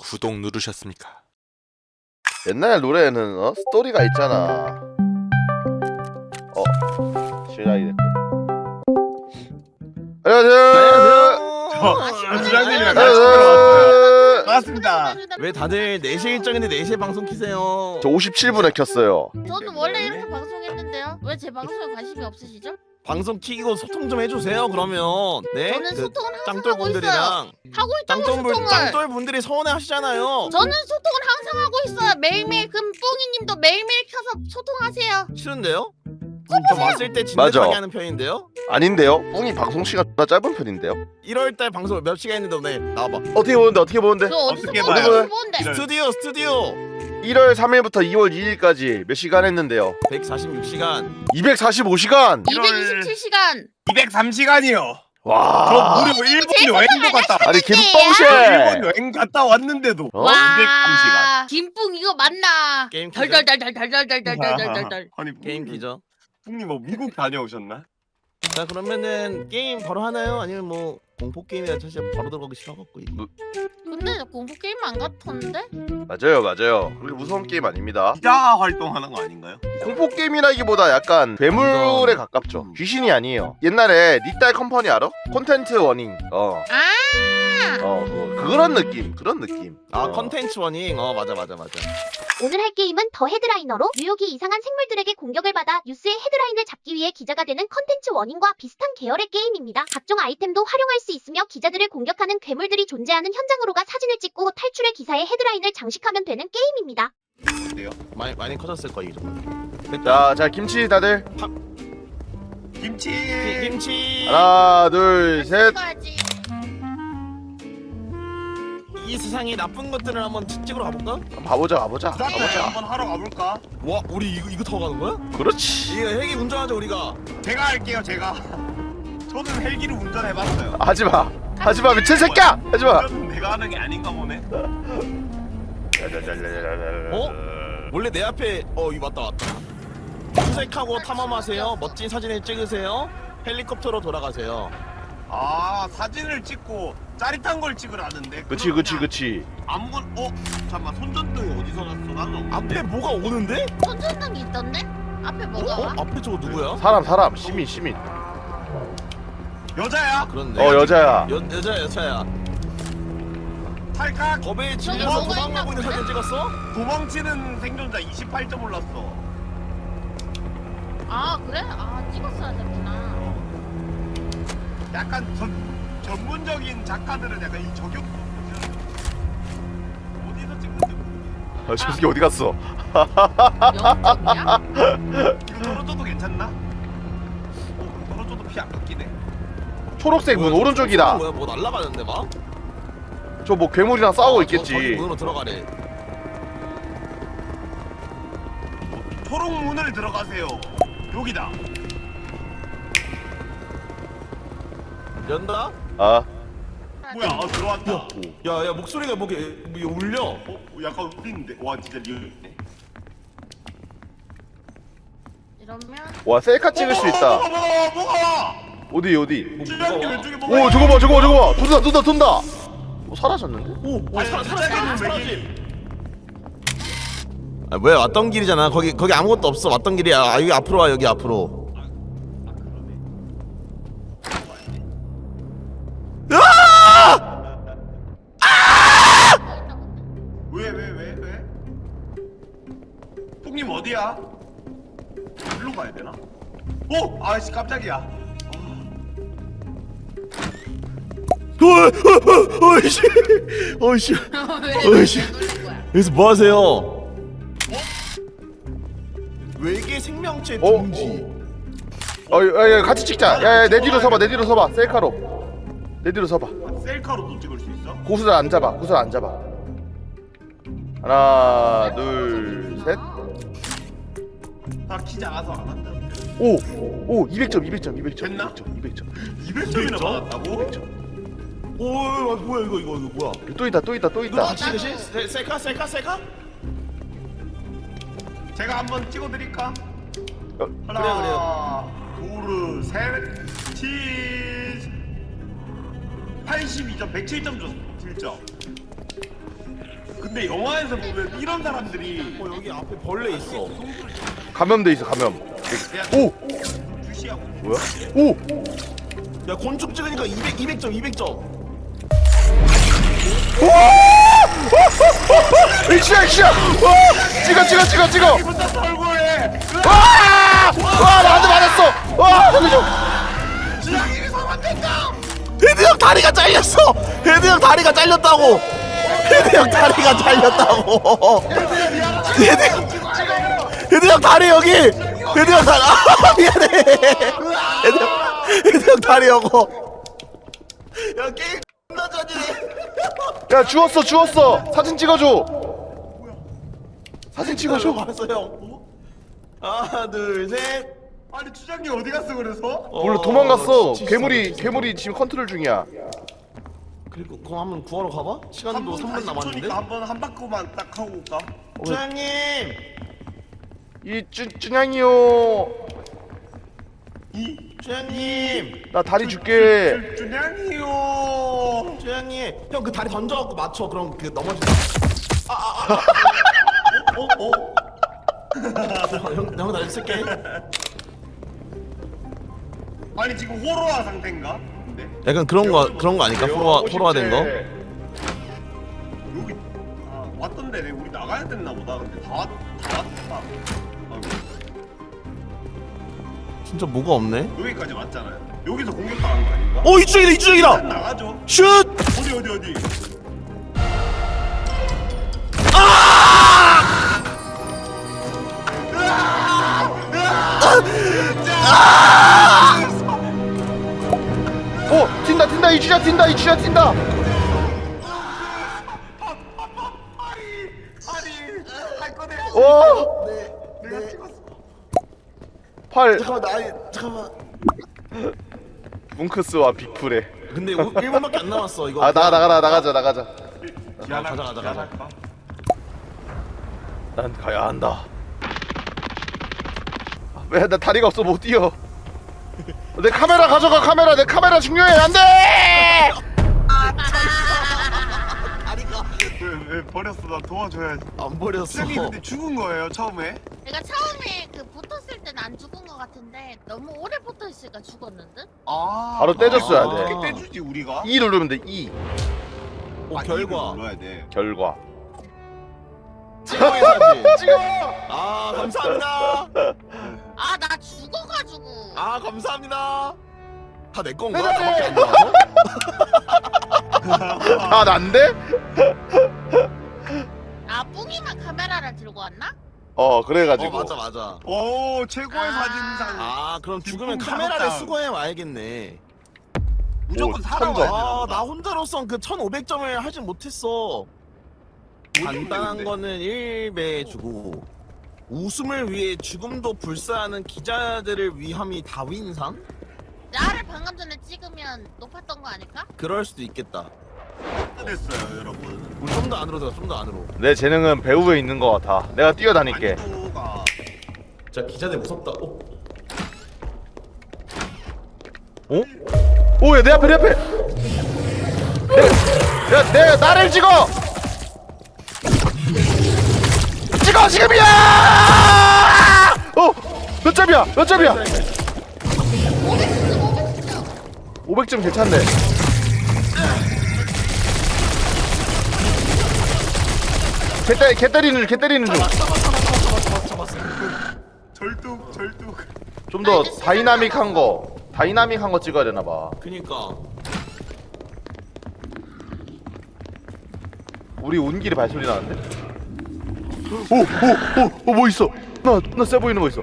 구독 누르셨습니까? 옛날 노래에는 어? 스토리가 있잖아. 어, 시작이 됐다. 안녕하세요. 아, 주장님이랑 같이 안녕하세요. 들어왔어요. 반갑습니다. 왜 다들 4시에 일정인데 4시에 방송 키세요? 저 57분에 켰어요. 저는 원래 이렇게 방송했는데요. 왜 제 방송에 관심이 없으시죠? 방송 키고 소통 좀 해주세요 그러면 네? 저는 소통을 항상 하고 있어요. 짱돌분들이랑 하고 있다고 짱돌분, 소통을. 짱돌분들이 서운해 하시잖아요 저는 소통을 항상 하고 있어요. 매일매일 그럼 뿡이님도 매일매일 켜서 소통하세요. 싫은데요? 저 왔을 때 맞아. 진득하게 하는 편인데요? 아닌데요? 뿡이 방송 시간 나 짧은 편인데요. 1월 달 방송 몇 시간 했는데 오늘 나와봐 어떻게 보는데 어떻게 보는데? 저 어디서 어떻게 보는데 봐요? 보는데? 스튜디오 스튜디오 1월 3일부터 2월 2일까지 몇 시간 했는데요? 146시간 245시간. 227시간. 203시간이요. 와. 저 무려 일본 여행도 갔다. 아니 저 김뻥쉐. 일본 여행 갔다 왔는데도 어? 와. 203시간. 김뿡 이거 맞나? 게임 키죠? 덜덜덜덜덜덜덜덜덜. 아니 게임 키죠 풍님 뭐 미국 다녀오셨나? 자 그러면은 게임 바로 하나요? 아니면 뭐 공포 게임이라 사실 바로 들어가기 싫어갖고 이게. 근데 저 공포 게임 안 같았는데? 맞아요, 맞아요. 그렇게 무서운 게임 아닙니다. 기자 활동하는 거 아닌가요? 공포 게임이라기보다 약간 괴물에 가깝죠. 귀신이 아니에요. 옛날에 니딸 컴퍼니 알아? 콘텐트 워닝. 어, 아. 어, 뭐 그런 느낌, 그런 느낌. 아 어. 컨텐츠 워닝 어 맞아 맞아 맞아 오늘 할 게임은 더 헤드라이너로 뉴욕이 이상한 생물들에게 공격을 받아 뉴스의 헤드라인을 잡기 위해 기자가 되는 컨텐츠 워닝과 비슷한 계열의 게임입니다. 각종 아이템도 활용할 수 있으며 기자들을 공격하는 괴물들이 존재하는 현장으로 가 사진을 찍고 탈출의 기사의 헤드라인을 장식하면 되는 게임입니다. 어때요? 많이 많이 커졌을 거예요 이 정도 됐다 자, 자 김치 다들 김치. 기- 김치 하나, 둘, 셋. 가야지. 이 세상에 나쁜 것들을 한번 찍으러 가볼까? 한번 가보자, 가보자, 주장님 가보자. 한번 하러 가볼까? 와 우리 이거 이거 타고 가는 거야? 그렇지. 이거 헬기 운전하자 우리가 제가 할게요 제가. 저는 헬기를 운전해봤어요. 하지 마, 하지 마, 미친 새끼야, 하지 마. 운전은 내가 하는 게 아닌가 보네. 어? 원래 내 앞에 어 이거 맞다 맞다 수색하고 탐험하세요 멋진 사진을 찍으세요 헬리콥터로 돌아가세요 아 사진을 찍고 짜릿한 걸 찍으라는데. 그치, 그치, 그치. 아무건 어 잠깐 손전등이 어디서 났어? 나는 없는데? 앞에 뭐가 오는데? 손전등이 있던데? 앞에 뭐가 어? 와? 앞에 저거 누구야? 사람, 사람, 시민, 시민. 여자야? 그런데 어, 여자야. 여, 여자 여자야 탈칵 겁에 질려서 뭐가 도망가고 있는 사진 찍었어? 도망치는 생존자 28점 올랐어. 아 그래? 아 찍었어야 됐구나. 약간 전 전문적인 작가들은 약간 이 저격 어디서 찍는지 모르겠네. 아, 저 새끼 어디 갔어? 영점이야? 이거 떨어져도 괜찮나? 어, 그럼 떨어져도 피 안 깎이네. 초록색 문 뭐야, 오른쪽이다. 뭐야 뭐 날라가는데 막? 저 뭐 괴물이랑 싸우고 어, 저- 저기 있겠지. 문으로 들어가래 초록 문을 들어가세요. 여기다. 연다? 아, 뭐야? 아, 들어왔다. 야야 목소리가 뭐게 뭐 울려 어, 약간 울리는데. 와, 진짜 리얼이네. 이러면 와 셀카 찍을 수 있다. 뭐가 뭐가? 어디 어디? 주장님 왼쪽에 뭐가? 오 저거 봐 저거 봐 저거 봐 돈다 돈다 돈다. 어, 사라졌는데? 오! 오 아니, 사, 진짜 사라짐 이거 사라짐 아 뭐야 왔던 길이잖아 거기 거기 아무것도 없어 왔던 길이야 아 여기 앞으로 와 여기 앞으로 깜짝이야. 어이씨 어이씨 왜 어이씨. 놀린 거야? 여기서 뭐 하세요? 외계 생명체 어? 둥지 어, 야, 야, 같이 찍자. 야, 야, 내 뒤로 서봐, 내 뒤로 서봐. 셀카로. 내 뒤로 서봐. 셀카로도 찍을 수 있어? 고수를 안 잡아, 고수를 안 잡아. 하나, 둘, 셋. 나키 작아서 안 한다. 오, 오, 200점, 200점, 200점, 됐나? 200점, 200점. 200점이나 200점? 받았다고? 200점. 오 뭐야 이거 이거 이거 뭐야 또 있다, 또 있다, 또 이거 있다. 같이 찍으시? 세- 셀카 셀카 셀카? 제가 한번 찍어드릴까? 어, 하나, 둘, 셋, 치즈. 82점, 107점 줬어. 7점. 근데 영화에서 보면 이런 사람들이 어 여기 앞에 벌레 있어. 감염돼 있어 감염 오! 주시하고 뭐야? 오! 야 곤충 찍으니까 200 200점 200점. 이치야 이치야! 와! 찍어 찍어 찍어 찍어! 혼자 와와 나 한대 맞았어! 와 살려줘 헤드 형 다리가 잘렸어. 헤드 형 다리가 잘렸다고. 헤드 형 다리가 잘렸다고. 헤드 형 헤드 형 다리 여기. 헤드 형 다리. 아 미안해. 헤드 형 헤드 형 다리 여고. 야 게임 존나 잔인해. 야 주웠어 주웠어 사진 찍어줘 사진 찍어줘 알았어 형. 하나 둘 셋. 아니 주장님 어디 갔어 그래서? 몰라 어, 도망갔어 치- 괴물이 괴물이 지금 컨트롤 중이야 그리고 그럼 한번 구하러 가봐. 시간도 3분 남았는데. 한번 한 바퀴만 딱 하고 올까? 주장님. 이 쭈, 쭈냥이요 이 주장님. 나 다리 줄게 주장이요 주장님. 형 그 다리 던져갖고 맞춰. 그럼 그 넘어지. 어? 어? 형, 형 다리 쓸게. 아니 지금 호러화 상태인가? 근데 약간 그런 거 그런 거 아닐까? 포로화 포로화 된 거? 여기 아, 왔던데 내 우리 나가야 됐나 보다 근데 다, 왔, 다 왔다 진짜 뭐가 없네. 여기까지 왔잖아요 여기서 공격당한 거 아닌가? 어 이쪽이다 이쪽이다. 나가죠 슛! 어디 어디 어디 팔 잠깐만 나 잠깐만. 뭉크스와 빅풀에 근데 1분밖에 안 남았어 이거. 아 나가 나가라 나가자 나가자 기한 가자, 가자, 가자. 난 가야 한다 왜 나 다리가 없어 못 뛰어 내 카메라 가져가 카메라 내 카메라 중요해 안돼 다리가 왜, 왜 버렸어 나 도와줘야지 안 버렸어. 쌤이 근데 죽은 거예요 처음에? 내가 처음에 그 붙었을 땐 안 죽 같은데 너무 오래 붙어 있으니까 죽었는데? 아 바로 떼줬어야 아, 돼. 어떻게 떼주지 우리가? E 누르면 돼E 오, 아, 결과. 이걸 눌러야 돼 결과 찍어의 사진. 찍어 아 감사합니다. 아 나 죽어가지고 아 감사합니다. 다 내 건가? 나밖에 안 나와서? 아 난데? 아 뿡이만 카메라를 들고 왔나? 어 어 그래가지고 맞아 맞아. 오 최고의 아. 사진상 아 그럼 죽으면 카메라를 작업장. 수거해 와야겠네. 무조건 오, 살아와야 천점. 아돼나 혼자로선 그 1500점을 하진 못했어. 간단한 거는 1배 주고 웃음을 위해 죽음도 불사하는 기자들을 위함이 다윈상? 나를 방금 전에 찍으면 높았던 거 아닐까? 그럴 수도 있겠다. 됐어요 여러분. 우리 좀 더 안으로 들어가 좀더 안으로. 내 재능은 배우에 있는 것 같아. 내가 뛰어다닐게. 난이도가. 자 기자들 무섭다. 어? 어? 오야 내 앞에 내 앞에! 내, 야, 내 나를 찍어! 찍어 지금이야! 어 몇 점이야? 몇 점이야? 500점 괜찮네 개, 때, 개 때리는 중, 개 때리는 중. 절뚝 절뚝 좀 더 다이나믹한 거, 다이나믹한 거 찍어야 되나 봐. 그니까. 우리 온 길에 발소리 나는데? 오, 오, 오, 오, 뭐 있어? 나, 나쎄 보이는 거 있어.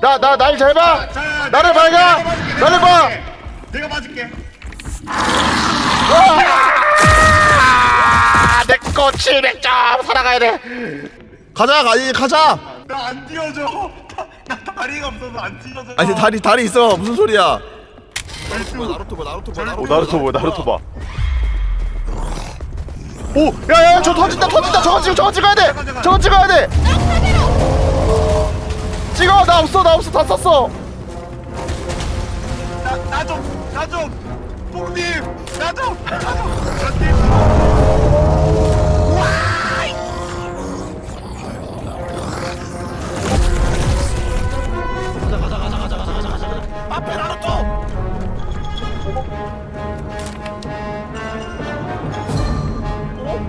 나, 나, 날 잘 봐. 자, 나를 내가 밝아! 맞을게, 나를 내가 봐! 맞을게. 내가 맞을게 아, 내거 700점 살아가야 돼. 가자 가지 가자. 나 안 뛰어져 나 다리가 없어서 안 뛰어져 아니 다리 다리 있어 무슨 소리야? 절뚝 나루토 봐 나루토 봐 오, 나루토. 나루토 봐, 나루토 봐. 오, 야, 야, 저 터진다, 터진다. 저거 찍어, 저거 찍어야 돼. 저거 찍어야 돼. 찍어, 나 없어, 나 없어, 다 썼어. 나나좀나좀 뽕님 나좀 나좀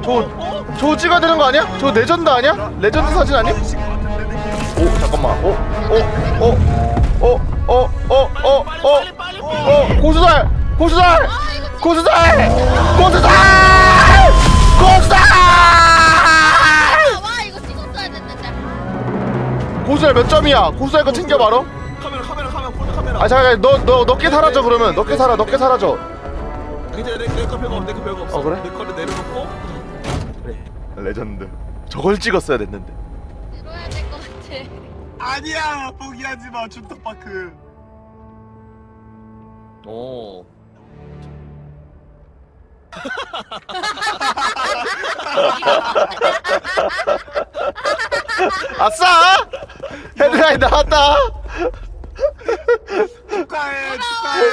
저거 저거 찍어야 되는 거 아니야? 저거 레전드 아니야? 레전드 사진 아니야? 받으신 것 같은데 느낌. 오 잠깐만 오오 오 오 오 오 오 오 고수달 고수달 고수달 고수달 고수달 아, 와 이거 찍었어야 됐는데. 고수달 몇 점이야? 고수달 거 챙겨 바로 카메라 카메라 카메라 폴드 카메라 아 잠깐 너 너너꽤 사라져 그러면 너꽤 살아 너꽤 사라져 내거 별거 없어 내거 별거 없어 어, 그래? 내 거를 내려놓고 레전드 저걸 찍었어야 됐는데 들어야 될 것 같아. 아니야 포기하지 마 춘터파크. 오 아싸 헤드라인 나왔다 축하해 축하해.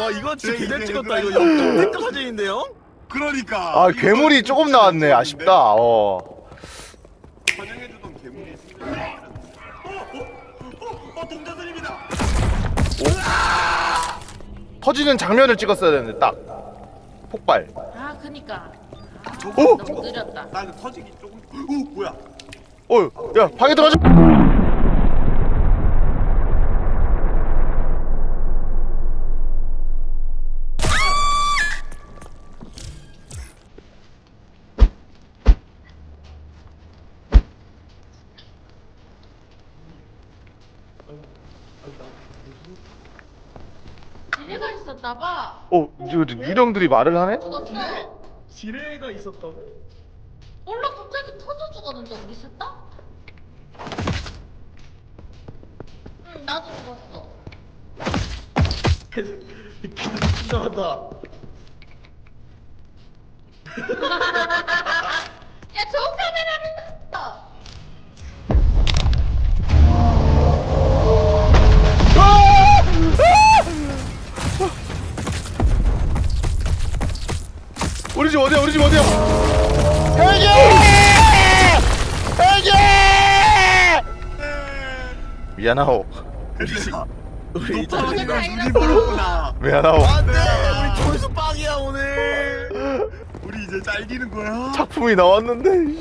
와 이거 진짜 네, 개잘 이게 찍었다 이거 그거야. 영 댓글 사진인데요? 그러니까. 아 괴물이 조금 나왔네 아쉽다 어 환영해주던 괴물이 있습니다. 어, 어, 어, 어. 터지는 장면을 찍었어야 되는데 딱 폭발 아 그니까. 아, 오! 너무 느렸다. 나는 터지기 조금. 오 뭐야? 어야 방에 들어가자 지뢰가 있었나봐. 어 이거 유령들이 말을 하네 죽었어. 지뢰가 있었다고? 몰라 갑자기 터져 죽었는데 우리 셋 다? 응 나도 죽었어. 이상하다 야 좋은 카메라를 샀어. 우리 집 어디야? 우리 집 어디야? 헬기! 헬기! 미안하오. 우리 이제 높아지는 눈이 멀었구나. 미안하오. 안돼! 우리 조회수 빵이야 오늘. 우리 이제 잘기는 거야. 작품이 나왔는데?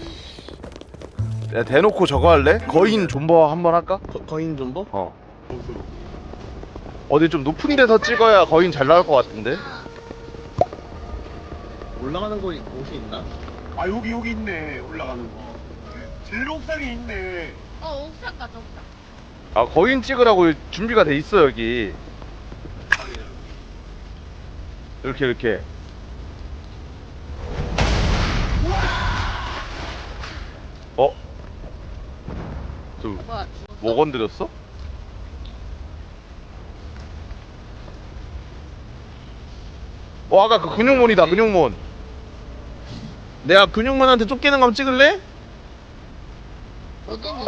야 대놓고 저거 할래? 거인 존버 한번 할까? 거, 거인 존버? 어. 어디 좀 높은 데서 찍어야 거인 잘 나올 것 같은데 올라가는 거 곳이 있나? 아 여기 여기 있네 올라가는 거. 제일 옥상에 있네. 어 옥상 가자 옥상. 아 거인 찍으라고 준비가 돼 있어 여기 이렇게 이렇게 어? 저 뭐야 죽었어? 뭐 건드렸어? 어 아까 그 근육몬이다 근육몬 내가 근육만한테 쫓기는 거 한번 찍을래? 어디 있는데?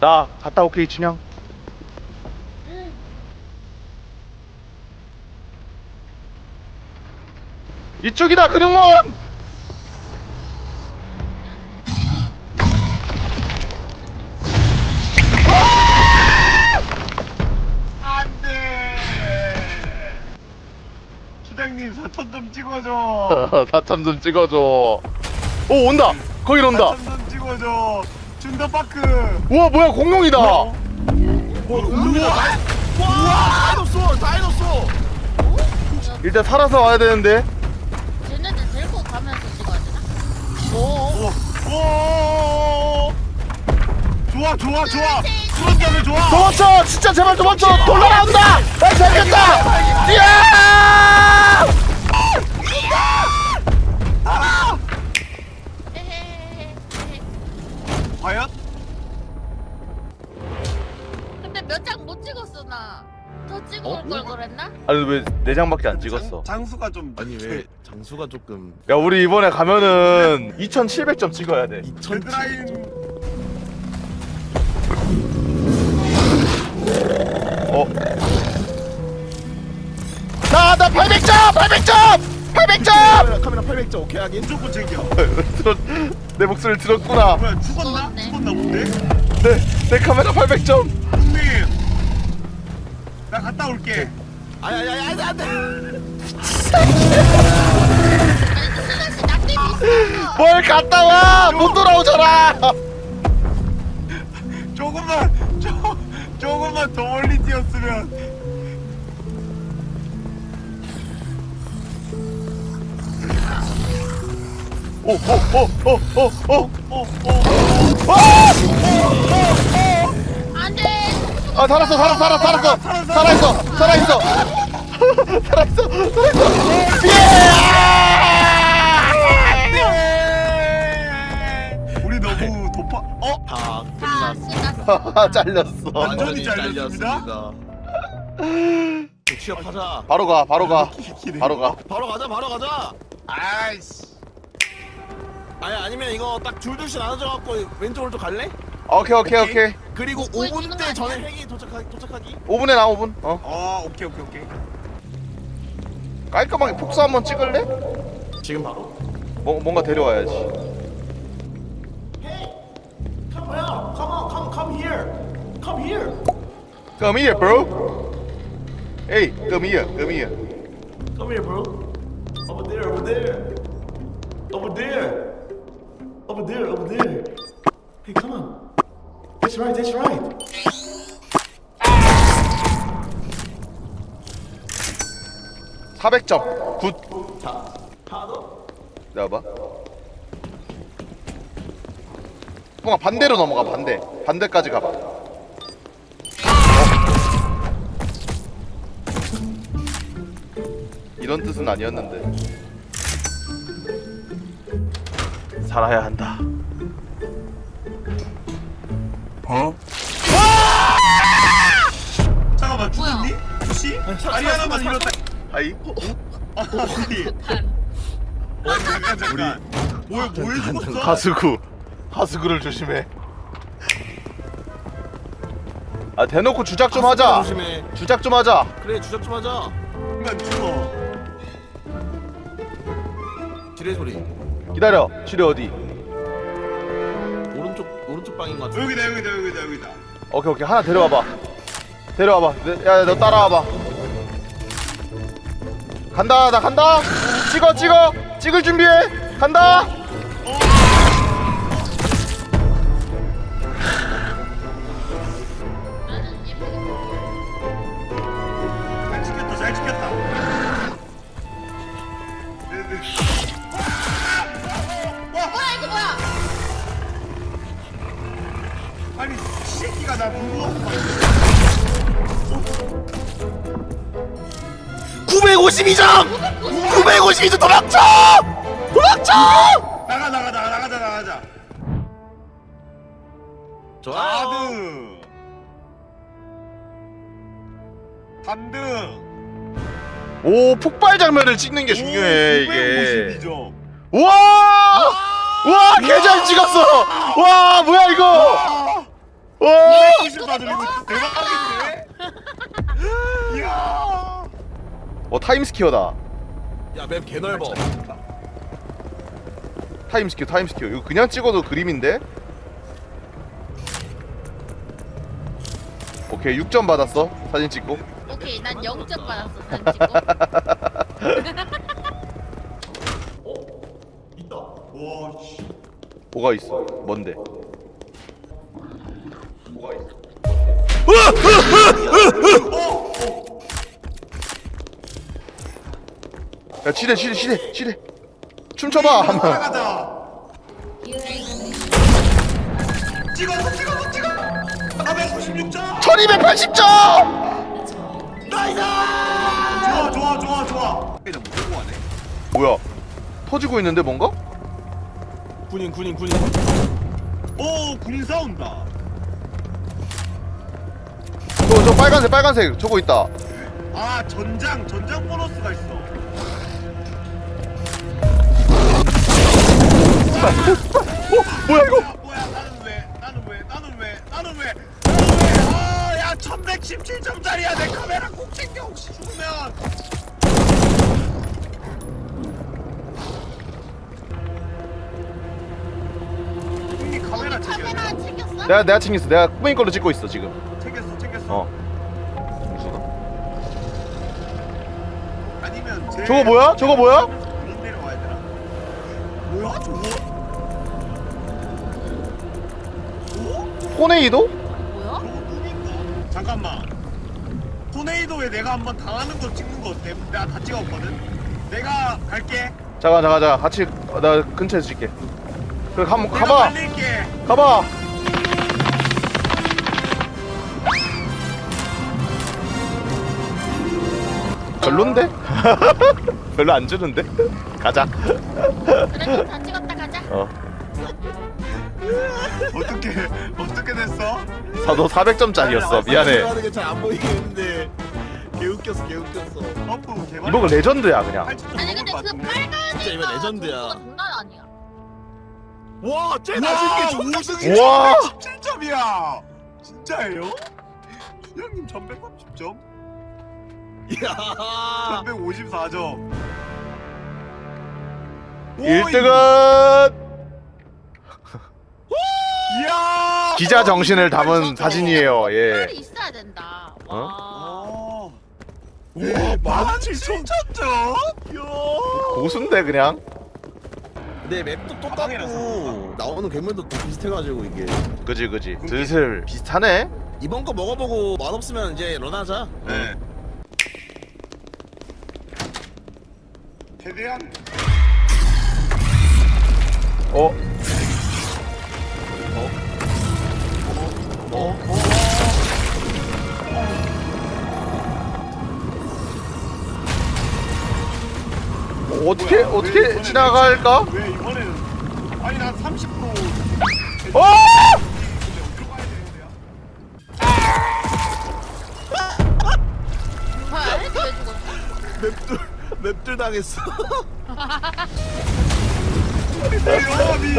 나 갔다 올게 이춘향 이쪽이다 근육몬 사참 좀 찍어줘. 오 온다. 거긴 온다. 좀 찍어줘. 춘터파크. 우와 뭐야 공룡이다. 뭐 우와 와 다이노소 다이노소 일단 살아서 와야 되는데. 쟤네들 데리고 가면서 찍어야 되나? 오. 오. 좋아 좋아 좋아. 수원장을 좋아. 도망쳐! 진짜 제발 도망쳐! 돌로 나온다! 나 잡겠다! 뛰어 과연? 근데 몇 장 못 찍었어 나. 더 찍어올 어? 걸 그랬나? 아니 왜 네 장밖에 안 찍었어 장, 장수가 좀 아니 왜 장수가 조금 야 우리 이번에 가면은 2700점 찍어야 돼2000 데드라인 어? 나, 나 800점! 800점! 800점! 카메라, 카메라 800점 오케이 하긴 무조건 챙겨. 들었, 내 목소리를 들었구나. 뭐야 죽었나? 죽었네. 죽었나 본데? 내, 내 카메라 800점. 형님. 나 갔다 올게. 아니 아니 아니 안돼 아니 수다씨 나 때문에 있어. 뭘 갔다 와! 못 돌아오잖아! 조금만 조 조금만 더 멀리 뛰었으면. 안돼. 아, 살았어, 살았어, 살았어, 살았어! 살아있어! 살아있어! 살아있어! 살아있어! 우리 너무 도파. 어? 다 아 끝났어 수다. 예! 잘렸어. 완전히 잘렸습니다. 취업하자 바로 가, 바로 가. 바로 가. 바로 가자 바로 가자 아이씨. 아니 아니면 이거 딱 둘둘씩 나눠져 갖고 왼쪽으로 좀 갈래? 오케이, 오케이, 오케이. 그리고 거의 5분 지금 때? 전에 핵이 도착하기 도착하기 5분에 나, 5분. 어. 어 오케이 오케이 오케이. 깔끔하게 폭스 한번 찍을래? 지금 바로? 뭐, 뭔가 데려와야지. Come on, come on, come, come here, come here. Come here, bro. Hey, come here, come here. Come here, bro. Over there, over there. Over there. Over there, over there. Hey, come on. That's right, that's right. 사 400점. 굿. 자, 하나 더. 내가 봐. 형아 반대로 넘어가 반대. 반대까지 가봐. 어? 이런 뜻은 아니었는데. 살아야 한다. 잠깐만 죽었니? 혹시? 다리 하나만 살- 잃었다. 하이. 아니. 어 잠깐 잠깐. 뭐야 뭐해 죽었어? 하수구. 하수구를 조심해. 아 대놓고 주작 좀 하자. 조심해. 주작 좀 하자. 그래, 주작 좀 하자. 난 죽어. 지뢰 소리. 기다려. 지뢰 어디? 오른쪽 오른쪽 방인 것 같아. 여기다 여기다 여기다 여기다. 오케이 오케이 하나 데려와봐 데려와봐 야너 따라와봐 간다 나 간다 찍어 찍어 찍을 준비해 간다 나가 나가 나가 나가자 나가자. 좋아. 4등. 3등. 오 폭발 장면을 찍는 게 중요해 이게 952점. 우와 우와 개잘 찍었어 와 뭐야 이거 와90 받으리고 대박하겠네. 이야. 어 타임스키어다 야, 맵 개넓어. 타임스키어 타임스키어. 이거 그냥 찍어도 그림인데? 오케이 6점 받았어. 사진 찍고. 오케이 난 0점 받았어. 사진 찍고. 있다. 와 씨. 뭐가 있어? 뭔데? 뭐가 있어? 야 치대 치대 치대 치대 춤춰봐 한번 나가자. 찍었어 찍었어 찍어. 496점. 1280점 좋아 좋아 좋아 좋아. 무조건 하네. 뭐야 터지고 있는데 뭔가? 군인 군인 군인. 오 군인 싸운다. 저, 저 빨간색 빨간색 저거 있다 아 전장 전장 보너스가 있어. 씨발 오 씨발 뭐야 이거? 뭐야 나는 왜 나는 왜 나는 왜 나는 왜 나는 왜아야 1117점짜리야 내 카메라 꼭 챙겨 혹시 죽으면 형님 카메라 챙겨 카메라 챙겼어? 내가 내가 챙겼어. 내가 꾸맹이 걸로 찍고 있어 지금. 챙겼어 챙겼어. 어. 저거 뭐야? 저거 뭐야? 토네이도? 뭐야? 잠깐만 토네이도에 내가 한번 당하는 거 찍는 거 어때? 내가 다 찍었거든? 내가 갈게 잠깐 잠깐 잠깐 같이 어, 나 근처에서 찍게. 그래 한번 내가 가봐. 말릴게 가봐. 별론데? 별로 안 주는데? 가자. 어떻게 어떻게 됐어? 사도 400점짜리였어. 미안해. 하는 게잘안 보이겠는데 개 웃겼어 개 웃겼어 버프 개발 이번 거 레전드야 그냥. 아니 근데 그 빨간 진짜 이거 레전드야. 장난 아니야. 와 쟤 와 나중에 우승이 우와! 17점이야 진짜예요? 준영님 1130점? 야 1154점 1등은 이야 기자 정신을 담은 사진이에요. 예. 빨리 있어야 된다. 어? 와. 우와 17,000점? 이야 고수인데 그냥. 근데 맵도 가방이라서 똑같고 나오는 괴물도 또 비슷해가지고 이게 그지 그지. 슬슬 비슷하네. 이번 거 먹어보고 맛 없으면 이제 런하자 네 최대한 어. 어, 어떻게 뭐야, 왜 어떻게 이번에는 지나갈까? 왜 이번에는 아니 난 30% 어! 어디로 가야 되는데요? 뭐야? 애들 왜 죽었어? 맵들 맵들 당했어 대박이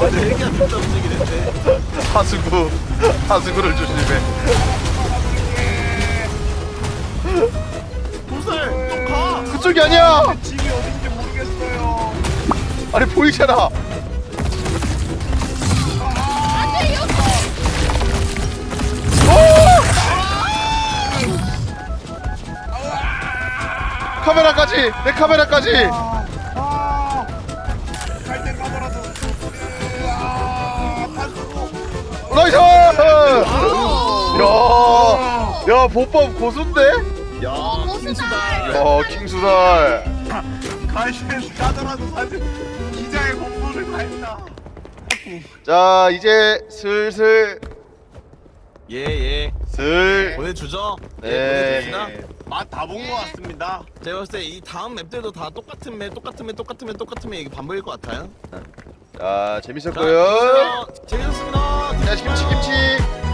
완전 얘기가 진짜 움직이 됐네 하수구 하수구를 조심해. 도살 좀가 그쪽이 아니야. 집이 어딘지 모르겠어요 아니 보이잖아. 안돼 여기. 카메라까지 내 카메라까지. 나이스. 야, 야 보법 고수인데? 야 킹수다 어 킹수달. 갈때 가더라도 사실 기자의 공부를 다 했다 자 이제 슬슬 예 예 슬. 보내주죠 예 네. 보내줍시다 맛다 본 것 같습니다 제가 봤을 때 이 다음 맵들도 다 똑같은 맵 똑같은 맵 똑같은 맵 똑같은 맵 이게 반복일 것 같아요 자 재밌었고요. 재밌었습니다 자 김치 김치.